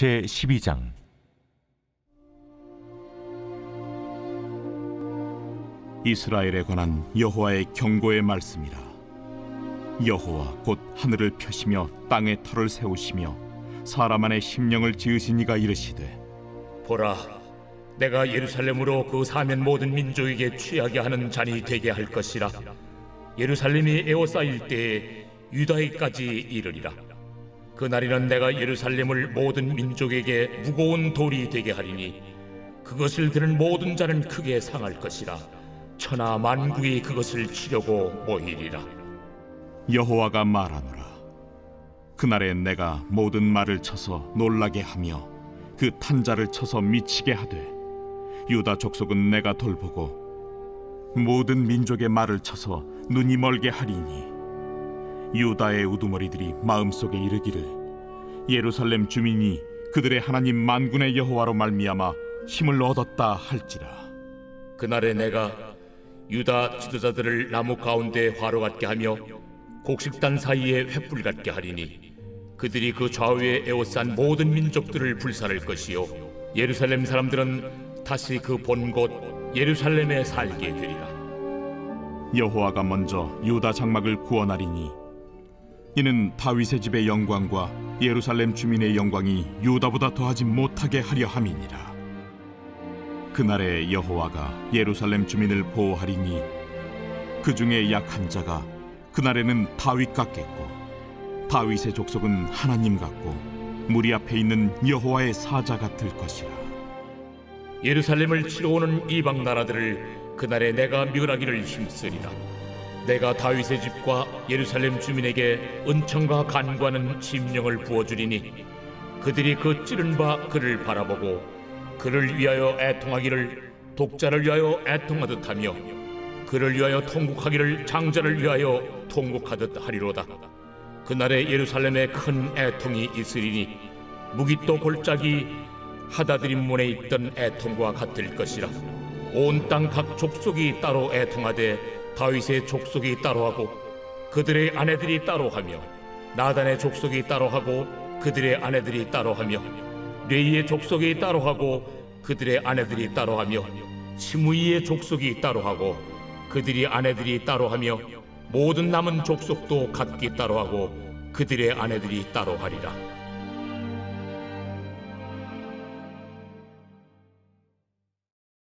제 12장 이스라엘에 관한 여호와의 경고의 말씀이라 여호와 곧 하늘을 펴시며 땅에 터를 세우시며 사람 안에 심령을 지으신 이가 이르시되 보라, 내가 예루살렘으로 그 사면 모든 민족에게 취하게 하는 잔이 되게 할 것이라. 예루살렘이 에워싸일 때에 유다에까지 이르리라. 그날에는 내가 예루살렘을 모든 민족에게 무거운 돌이 되게 하리니 그것을 들은 모든 자는 크게 상할 것이라. 천하 만국이 그것을 치려고 모이리라. 여호와가 말하노라 그날에 내가 모든 말을 쳐서 놀라게 하며 그 탄자를 쳐서 미치게 하되 유다 족속은 내가 돌보고 모든 민족의 말을 쳐서 눈이 멀게 하리니 유다의 우두머리들이 마음속에 이르기를 예루살렘 주민이 그들의 하나님 만군의 여호와로 말미암아 힘을 얻었다 할지라. 그날에 내가 유다 지도자들을 나무 가운데 화로 같게 하며 곡식단 사이에 횃불 같게 하리니 그들이 그 좌우에 에워싼 모든 민족들을 불살할 것이요 예루살렘 사람들은 다시 그 본 곳 예루살렘에 살게 되리라. 여호와가 먼저 유다 장막을 구원하리니 이는 다윗의 집의 영광과 예루살렘 주민의 영광이 유다보다 더하지 못하게 하려 함이니라. 그날에 여호와가 예루살렘 주민을 보호하리니 그 중에 약한 자가 그날에는 다윗 같겠고 다윗의 족속은 하나님 같고 무리 앞에 있는 여호와의 사자 같을 것이라. 예루살렘을 치러 오는 이방 나라들을 그날에 내가 멸하기를 힘쓰리라 내가 다윗의 집과 예루살렘 주민에게 은총과 간구하는 심령을 부어주리니 그들이 그 찌른 바 그를 바라보고 그를 위하여 애통하기를 독자를 위하여 애통하듯 하며 그를 위하여 통곡하기를 장자를 위하여 통곡하듯 하리로다. 그날에 예루살렘에 큰 애통이 있으리니 무기또 골짜기 하다드림 문에 있던 애통과 같을 것이라. 온 땅 각 족속이 따로 애통하되 다윗의 족속이 따로하고 그들의 아내들이 따로하며 나단의 족속이 따로하고 그들의 아내들이 따로하며 레이의 족속이 따로하고 그들의 아내들이 따로하며 시므이의 족속이 따로하고 그들이 아내들이 따로하며 모든 남은 족속도 각기 따로하고 그들의 아내들이 따로하리라